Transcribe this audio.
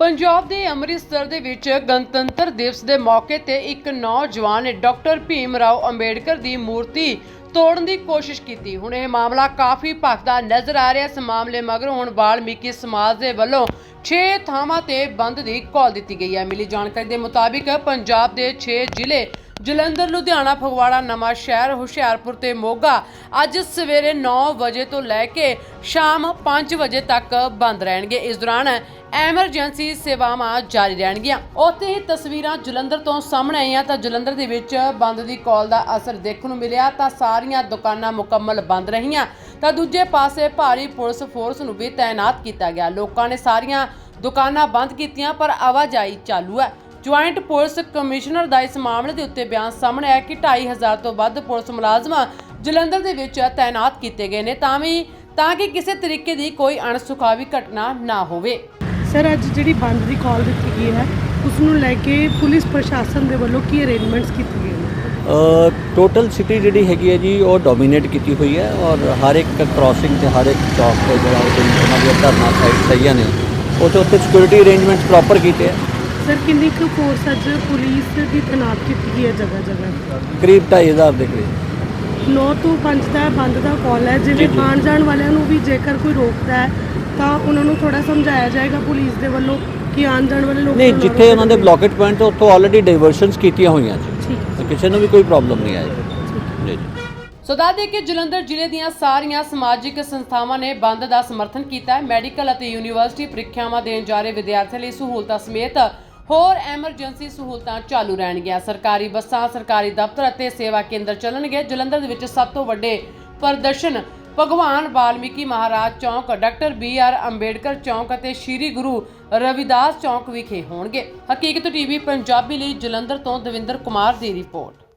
ਪੰਜਾਬ ਦੇ ਅੰਮ੍ਰਿਤਸਰ ਦੇ ਵਿੱਚ ਗਣਤੰਤਰ ਦਿਵਸ ਦੇ ਮੌਕੇ ਤੇ ਇੱਕ ਨੌਜਵਾਨ ਨੇ ਡਾਕਟਰ ਭੀਮ ਰਾਓ ਅੰਬੇਡਕਰ ਦੀ ਮੂਰਤੀ ਤੋੜਨ ਦੀ ਕੋਸ਼ਿਸ਼ ਕੀਤੀ। ਹੁਣ ਇਹ ਮਾਮਲਾ ਕਾਫੀ ਭਖਦਾ ਨਜ਼ਰ ਆ ਰਿਹਾ। ਇਸ ਮਾਮਲੇ ਮਗਰੋਂ ਹੁਣ ਵਾਲਮੀਕੀ ਸਮਾਜ ਦੇ ਵੱਲੋਂ 6 ਥਾਵਾਂ ਤੇ ਬੰਦ ਦੀ ਕਾਲ ਦਿੱਤੀ ਗਈ ਹੈ। ਮਿਲੀ ਜਾਣਕਾਰੀ ਦੇ ਮੁਤਾਬਿਕ ਪੰਜਾਬ ਦੇ 6 ਜ਼ਿਲ੍ਹੇ ਜਲੰਧਰ, ਲੁਧਿਆਣਾ, ਫਗਵਾੜਾ, ਨਵਾਂ ਸ਼ਹਿਰ, ਹੁਸ਼ਿਆਰਪੁਰ ਤੇ ਮੋਗਾ ਅੱਜ ਸਵੇਰੇ 9 ਵਜੇ ਤੋਂ ਲੈ ਕੇ ਸ਼ਾਮ 5 ਵਜੇ ਤੱਕ ਬੰਦ ਰਹਿਣਗੇ। ਇਸ ਦੌਰਾਨ ਐਮਰਜੈਂਸੀ ਸੇਵਾਵਾਂ ਜਾਰੀ ਰਹਿਣਗੀਆਂ। ਉੱਥੇ ਹੀ ਤਸਵੀਰਾਂ ਜਲੰਧਰ ਤੋਂ ਸਾਹਮਣੇ ਆਈਆਂ ਤਾਂ ਜਲੰਧਰ ਦੇ ਵਿੱਚ ਬੰਦ ਦੀ ਕਾਲ ਦਾ ਅਸਰ ਦੇਖਣ ਨੂੰ ਮਿਲਿਆ ਤਾਂ ਸਾਰੀਆਂ ਦੁਕਾਨਾਂ ਮੁਕੰਮਲ ਬੰਦ ਰਹੀਆਂ। ਤਾਂ ਦੂਜੇ ਪਾਸੇ ਭਾਰੀ ਪੁਲਿਸ ਫੋਰਸ ਨੂੰ ਵੀ ਤਾਇਨਾਤ ਕੀਤਾ ਗਿਆ। ਲੋਕਾਂ ਨੇ ਸਾਰੀਆਂ ਦੁਕਾਨਾਂ ਬੰਦ ਕੀਤੀਆਂ, ਪਰ ਆਵਾਜਾਈ ਚਾਲੂ ਹੈ। ਜੁਆਇੰਟ ਪੁਲਿਸ ਕਮਿਸ਼ਨਰ ਦਾ ਇਸ ਮਾਮਲੇ ਦੇ ਉੱਤੇ ਬਿਆਨ ਸਾਹਮਣੇ ਆਇਆ ਕਿ 2500 ਤੋਂ ਵੱਧ ਪੁਲਿਸ ਮੁਲਾਜ਼ਮਾਂ ਜਲੰਧਰ ਦੇ ਵਿੱਚ ਤਾਇਨਾਤ ਕੀਤੇ ਗਏ ਨੇ। ਤਾਂ ਵੀ ਤਾਂ ਕਿ ਕਿਸੇ ਤਰੀਕੇ ਦੀ ਕੋਈ ਅਣਸੁਖਾਵੀ ਘਟਨਾ ਨਾ ਹੋਵੇ। ਸਰ ਅੱਜ ਜਿਹੜੀ ਬੰਦ ਦੀ ਕਾਲ ਦਿੱਤੀ ਗਈ ਹੈ ਉਸ ਨੂੰ ਲੈ ਕੇ ਪੁਲਿਸ ਪ੍ਰਸ਼ਾਸਨ ਦੇ ਵੱਲੋਂ ਕੀ ਅਰੇਂਜਮੈਂਟਸ ਕੀਤੇ ਗਏ ਨੇ ਟੋਟਲ ਸਿਟੀ ਜਿਹੜੀ ਹੈਗੀ ਹੈ ਜੀ ਉਹ ਡੋਮੀਨੇਟ ਕੀਤੀ ਹੋਈ ਹੈ ਔਰ ਹਰ ਇੱਕ ਕ੍ਰਾਸਿੰਗ ਤੇ ਹਰ ਇੱਕ ਚੌਕ ਤੇ ਜਿਹੜਾ ਉਹ ਜਿਹੜੀ ਉਹਨਾਂ ਦੀਆਂ ਧਰਨਾ ਸਾਈਟ ਸਹੀਆਂ ਨੇ। ਉੱਥੇ ਉੱਥੇ ਸਿਕਿਉਰਿਟੀ ਅਰੇਂਜਮੈਂਟਸ ਪ੍ਰੋਪਰ ਕੀਤੇ ਆ। ਸਰ ਕਿੰਨੀ ਕੁ ਫੋਰਸ ਅੱਜ ਪੁਲਿਸ ਦੀ ਤੈਨਾਤ ਕੀਤੀ ਗਈ ਹੈ ਜਗ੍ਹਾ ਜਗ੍ਹਾ ਕਰੀਬ 2500 ਦੇ ਕਰੀਬ। 9 ਤੋਂ 5 ਦਾ ਬੰਦ ਦਾ ਕਾਲ ਹੈ ਜਿਵੇਂ। ਆਉਣ ਜਾਣ ਵਾਲਿਆਂ ਨੂੰ ਵੀ ਜੇਕਰ ਕੋਈ ਰੋਕਦਾ ਹੈ ਤਾਂ ਉਹਨਾਂ ਨੂੰ ਥੋੜਾ ਸਮਝਾਇਆ ਜਾਏਗਾ ਪੁਲਿਸ ਦੇ ਵੱਲੋਂ ਕਿ ਆਉਣ ਜਾਣ ਵਾਲੇ ਲੋਕਾਂ ਨਹੀਂ ਨੂੰ ਜਿੱਥੇ ਉਹਨਾਂ ਦੇ ਬਲੌਕੇਟ ਪੁਆਇੰਟ ਉੱਥੋਂ ਆਲਰੇਡੀ ਡਾਈਵਰਸ਼ਨਸ ਕੀਤੀਆਂ ਹੋਈਆਂ ਜੀ। ਤੇ ਕਿਸੇ ਨੂੰ ਵੀ ਕੋਈ ਪ੍ਰੋਬਲਮ ਨਹੀਂ ਆਏਗੀ ਜੀ ਜੀ। ਸੋ ਦੱਸ ਦੇਈਏ ਕਿ ਜਲੰਧਰ ਜ਼ਿਲ੍ਹੇ ਦੀਆਂ ਸਾਰੀਆਂ ਸਮਾਜਿਕ ਸੰਸਥਾਵਾਂ ਨੇ ਬੰਦ ਦਾ ਸਮਰਥਨ ਕੀਤਾ ਹੈ। ਮੈਡੀਕਲ ਅਤੇ ਯੂਨੀਵਰਸਿਟੀ ਪ੍ਰੀਖਿਆਵਾਂ ਦੇਣ ਜਾ ਰਹੇ ਵਿਦਿਆਰਥੀਆਂ ਲਈ ਸਹੂਲਤਾਂ ਸਮੇਤ ਹੋਰ ਐਮਰਜੈਂਸੀ ਸਹੂਲਤਾਂ ਚਾਲੂ ਰਹਿਣਗੀਆਂ। ਸਰਕਾਰੀ ਬੱਸਾਂ ਸਰਕਾਰੀ ਦਫ਼ਤਰ ਅਤੇ ਸੇਵਾ ਕੇਂਦਰ ਚੱਲਣਗੇ। ਜਲੰਧਰ ਦੇ ਵਿੱਚ ਸਭ ਤੋਂ ਵੱਡੇ ਪ੍ਰਦਰਸ਼ਨ ਭਗਵਾਨ ਵਾਲਮੀਕੀ ਮਹਾਰਾਜ ਚੌਂਕ, ਡਾਕਟਰ ਬੀ ਆਰ ਅੰਬੇਡਕਰ ਚੌਂਕ ਅਤੇ ਸ੍ਰੀ ਗੁਰੂ ਰਵਿਦਾਸ ਚੌਂਕ ਵਿਖੇ ਹੋਣਗੇ। ਹਕੀਕਤ ਟੀਵੀ, ਪੰਜਾਬੀ ਲਈ ਜਲੰਧਰ ਤੋਂ ਦਵਿੰਦਰ ਕੁਮਾਰ ਦੀ ਰਿਪੋਰਟ।